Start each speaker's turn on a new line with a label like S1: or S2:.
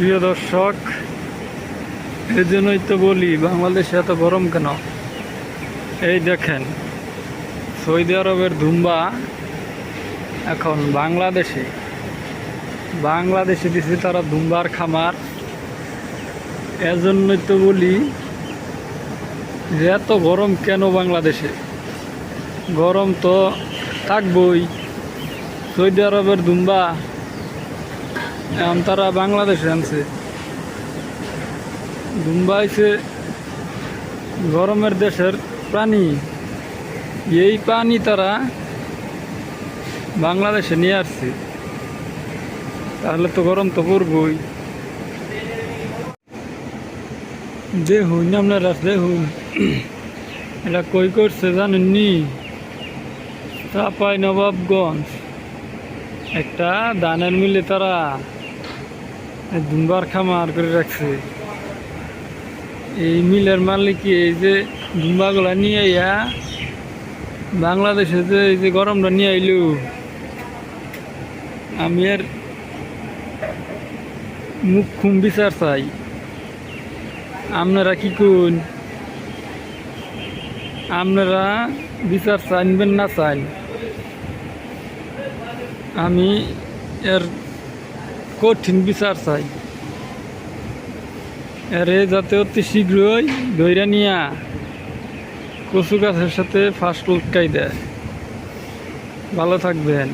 S1: প্রিয় দর্শক, এই জন্যই তো বলি, বাংলাদেশে এত গরম কেন? এই দেখেন, সৌদি আরবের ধুম্বা এখন বাংলাদেশে। বাংলাদেশে দিছে তারা ধুম্বার খামার। এজন্যই তো বলি যে এত গরম কেন বাংলাদেশে? গরম তো থাকবই। সৌদি আরবের দুম্বা এখন তারা বাংলাদেশে আনছে। দুম্বা হচ্ছে গরমের দেশের প্রাণী এই প্রাণী তারা বাংলাদেশে নিয়ে আসছে। তাহলে তো গরম তো পড়বই। দেখুন আপনারা দেখুন এটা কই করছে জানেননি? চাপাই নবাবগঞ্জ। একটা দানের মিলে তারা দুম্বার খামার করে রাখছে। এই মিলের মালিক এই যে দুম্বাগুলা নিয়ে আইয়া বাংলাদেশে যে এই যে গরমটা নিয়ে আইলো, আমি আর মুখ খুম বিচার চাই। আপনারা কি কোন আপনারা বিচার চাইবেন না চাইন? আমি এর কঠিন বিচার চাই। আরে যাতে অতি শীঘ্রই ধৈরা নিয়া কচু গাছের সাথে ফাঁস লটকাই দেয়। ভালো থাকবেন।